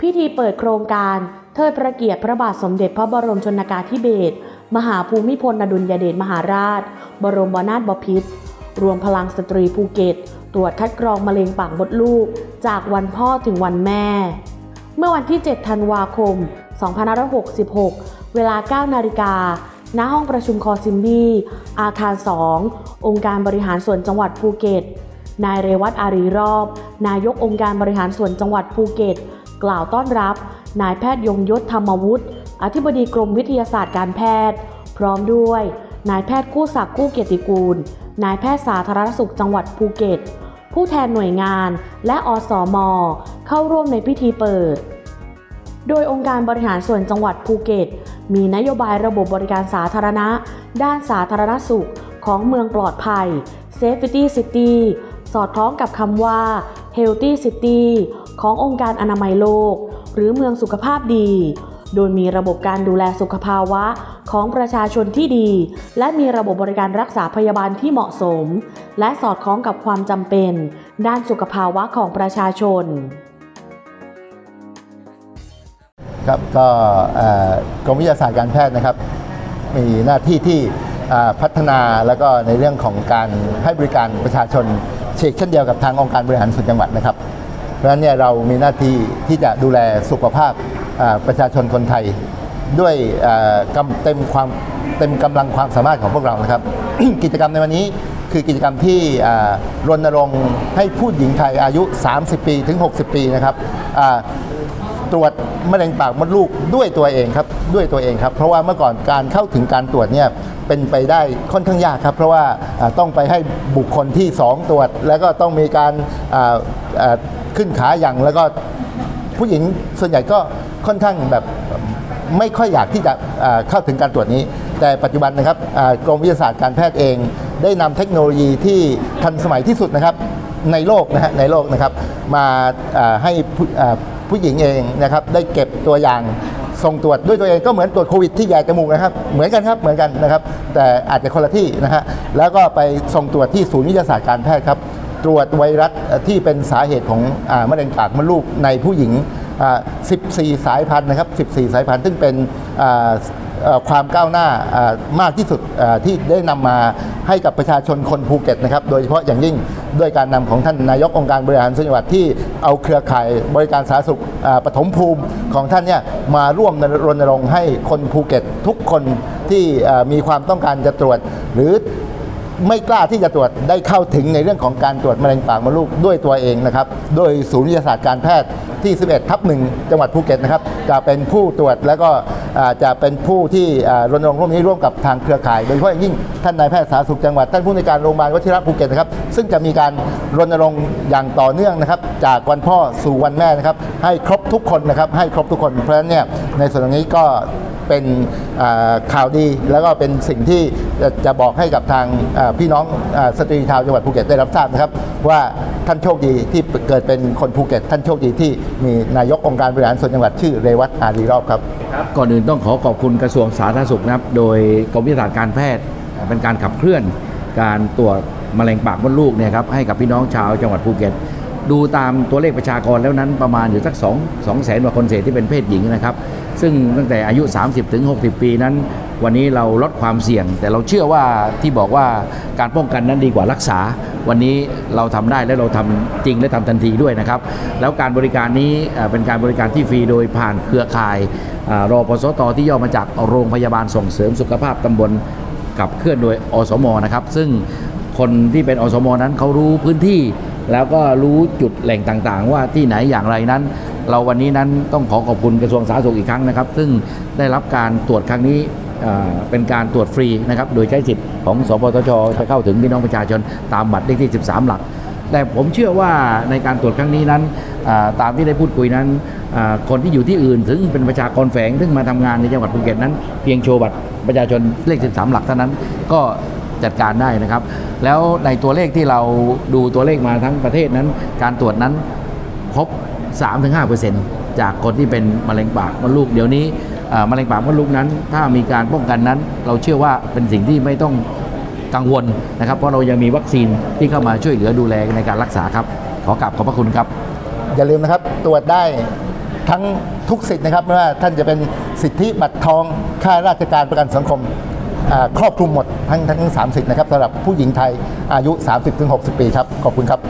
พิธีเปิดโครงการเทิดพระเกียรติพระบาทสมเด็จพระบรมชนกาธิเบศรมหาภูมิพลอดุลยเดชมหาราช บรมนาถบพิตรรวมพลังสตรีภูเก็ต ตรวจคัดกรองมะเร็งปากมดลูก จากวันพ่อถึงวันแม่ เมื่อวันที่ 7 ธันวาคม 2566 เวลา 9 นาฬิกา ณ ห้องประชุมคอซิมบีอาคาร 2 องค์การบริหารส่วนจังหวัดภูเก็ต นายเรวัตอารีรอบ นายกองค์การบริหารส่วนจังหวัดภูเก็ต กล่าวต้อนรับ นายแพทย์ยงยศธรรมวุฒิอธิบดีกรมวิทยาศาสตร์การแพทย์ พร้อมด้วย นายแพทย์กู้ศักดิ์กู้เกียรติกูล นายแพทย์สาธารณสุขจังหวัดภูเก็ต ผู้แทนหน่วยงานและอสมเข้าร่วมในพิธีเปิด โดยองค์การบริหารส่วนจังหวัดภูเก็ต มีนโยบายระบบบริการสาธารณะ ด้านสาธารณสุขของเมืองปลอดภัย Safety City สอดคล้องกับคำว่า Healthy City ขององค์การอนามัยโลก หรือเมืองสุขภาพดี โดยมีระบบการดูแลสุขภาวะของประชาชนที่ดี และมีระบบบริการรักษาพยาบาลที่เหมาะสม และสอดคล้องกับความจำเป็น ด้านสุขภาวะของประชาชนครับก็กรมวิทยาศาสตร์การแพทย์นะครับ มีหน้าที่ที่พัฒนาแล้วก็ในเรื่องของการให้บริการประชาชน เช่นเช่นเดียวกับทางองค์การบริหารส่วนจังหวัดนะครับ เพราะฉะนั้นเนี่ยเรามีหน้าที่ที่จะดูแลสุขภาพประชาชนคนไทย ด้วยเต็มความเต็มกำลังความสามารถของพวกเรานะครับ กิจกรรมในวันนี้คือกิจกรรมที่รณรงค์ให้ผู้หญิงไทยอายุ 30 ปีถึง 60 ปีนะครับ ตรวจมะเร็งปากมดลูกด้วยตัวเองครับด้วยตัวเองครับ เพราะว่าเมื่อก่อนการเข้าถึงการตรวจเนี่ยเป็นไปได้ค่อนข้างยากครับ เพราะว่าต้องไปให้บุคคลที่ 2 ตรวจ แล้วก็ต้องมีการขึ้นขาอย่างแล้วก็ผู้หญิงส่วนใหญ่ก็ค่อนข้างแบบไม่ค่อยอยากที่จะเข้าถึงการตรวจนี้ แต่ปัจจุบันนะครับกรมวิทยาศาสตร์การแพทย์เอง ได้นำเทคโนโลยีที่ทันสมัยที่สุดนะครับในโลกนะฮะในโลกนะครับมาให้ ผู้หญิงเองนะครับได้เก็บตัวอย่างส่งตรวจด้วยตัวเองก็เหมือนตรวจโควิดที่แย่จมูกนะครับ เหมือนกันครับเหมือนกันนะครับ แต่อาจจะคนละที่นะฮะแล้วก็ไปส่งตรวจที่ศูนย์วิทยาศาสตร์การแพทย์ครับ ตรวจไวรัสที่เป็นสาเหตุของอมะเร็งปากมดลูกในผู้หญิง 14 สายพันธุ์นะครับ 14 สายพันธุ์ซึ่งเป็นความก้าวหน้ามากที่สุดที่ได้นำมา ให้กับประชาชนคนภูเก็ตนะครับโดยเฉพาะอย่างยิ่งด้วยการนำของท่านนายกองค์การบริหารส่วนจังหวัดที่เอาเครือข่ายบริการสาธารณสุขปฐมภูมิของท่านเนี่ยมาร่วมรณรงค์ให้คนภูเก็ตทุกคนที่มีความต้องการจะตรวจ หรือไม่กล้าที่จะตรวจได้เข้าถึงในเรื่องของการตรวจมะเร็งปากมดลูกด้วยตัวเองนะครับ โดยศูนย์วิทยาศาสตร์การแพทย์ที่ 11 ทับหนึ่งจังหวัดภูเก็ตนะครับ จะเป็นผู้ตรวจแล้วก็ จะเป็นผู้ที่รณรงค์ร่วมนี้ร่วมกับทางเครือข่าย โดยเฉพาะอย่างยิ่งท่านนายแพทย์สาธารณสุขจังหวัด ท่านผู้ในการโรงพยาบาลวชิระภูเก็ตนะครับ ซึ่งจะมีการรณรงค์อย่างต่อเนื่องนะครับ จากวันพ่อสู่วันแม่นะครับ ให้ครบทุกคนนะครับ ให้ครบทุกคน เพราะฉะนั้นเนี่ยในส่วนตรงนี้ก็ เป็นข่าวดี แล้วก็เป็นสิ่งที่จะบอกให้กับทางพี่น้องสตรีชาวจังหวัดภูเก็ตได้รับทราบนะครับ ว่าท่านโชคดีที่เกิดเป็นคนภูเก็ต ท่านโชคดีที่มีนายกองค์การบริหารส่วนจังหวัดชื่อเรวัตอารีรอบครับก่อนอื่นต้องขอขอบคุณกระทรวงสาธารณสุขนะครับ โดยกรมวิทยาศาสตร์การแพทย์เป็นการขับเคลื่อนการตรวจมะเร็งปากมดลูกเนี่ยครับให้กับพี่น้องชาวจังหวัดภูเก็ต ดูตามตัวเลขประชากรแล้วนั้นประมาณอยู่สัก2 2แสนกว่าคนเศษที่เป็นเพศหญิงนะครับ ซึ่งตั้งแต่อายุ 30ถึง60 ปีนั้น วันนี้เราลดความเสี่ยง แต่เราเชื่อว่าที่บอกว่าการป้องกันนั้นดีกว่ารักษา วันนี้เราทำได้และเราทำจริงและทำทันทีด้วยนะครับ แล้วการบริการนี้เป็นการบริการที่ฟรีโดยผ่านเครือข่ายรอปสตที่ย่อมาจากโรงพยาบาลส่งเสริมสุขภาพตำบลขับเคลื่อนโดยอสมนะครับ ซึ่งคนที่เป็นอสมนั้นเขารู้พื้นที่ แล้วก็รู้จุดแหล่งต่างๆ ว่าที่ไหนอย่างไรนั้น เราวันนี้นั้นต้องขอขอบคุณกระทรวงสาธารณสุขอีกครั้งนะครับ ซึ่งได้รับการตรวจครั้งนี้เเป็นการตรวจฟรีนะครับ โดยใช้สิทธิ์ของสปสชจะเข้าถึงพี่น้องประชาชนตามบัตรเลขที่ 13 หลัก แต่ผมเชื่อว่าในการตรวจครั้งนี้นั้น ตามที่ได้พูดคุยนั้น คนที่อยู่ที่อื่นถึงเป็นประชากรแฝงซึ่งมาทำงานในจังหวัดภูเก็ตนั้น เพียงโชว์บัตรประชาชนเลข 13 หลักเท่านั้น ก็ จัดการได้นะครับ แล้วในตัวเลขที่เราดูตัวเลขมาทั้งประเทศนั้น การตรวจนั้นพบ 3-5%จากคนที่เป็นมะเร็งปากมดลูกเดี๋ยวนี้มะเร็งปากมดลูกนั้น ถ้ามีการป้องกันนั้น เราเชื่อว่าเป็นสิ่งที่ไม่ต้องกังวลนะครับ เพราะเรายังมีวัคซีนที่เข้ามาช่วยเหลือดูแลในการรักษาครับ ขอกราบขอบพระคุณครับ อย่าลืมนะครับตรวจได้ทั้งทุกสิทธิ์นะครับไม่ว่าท่านจะเป็นสิทธิบัตรทองค่าราชการประกันสังคม ครอบคลุมหมดทั้งทั้งสามสิทธิ์นะครับสำหรับผู้หญิงไทยอายุ 30-60 ปีครับ ขอบคุณครับ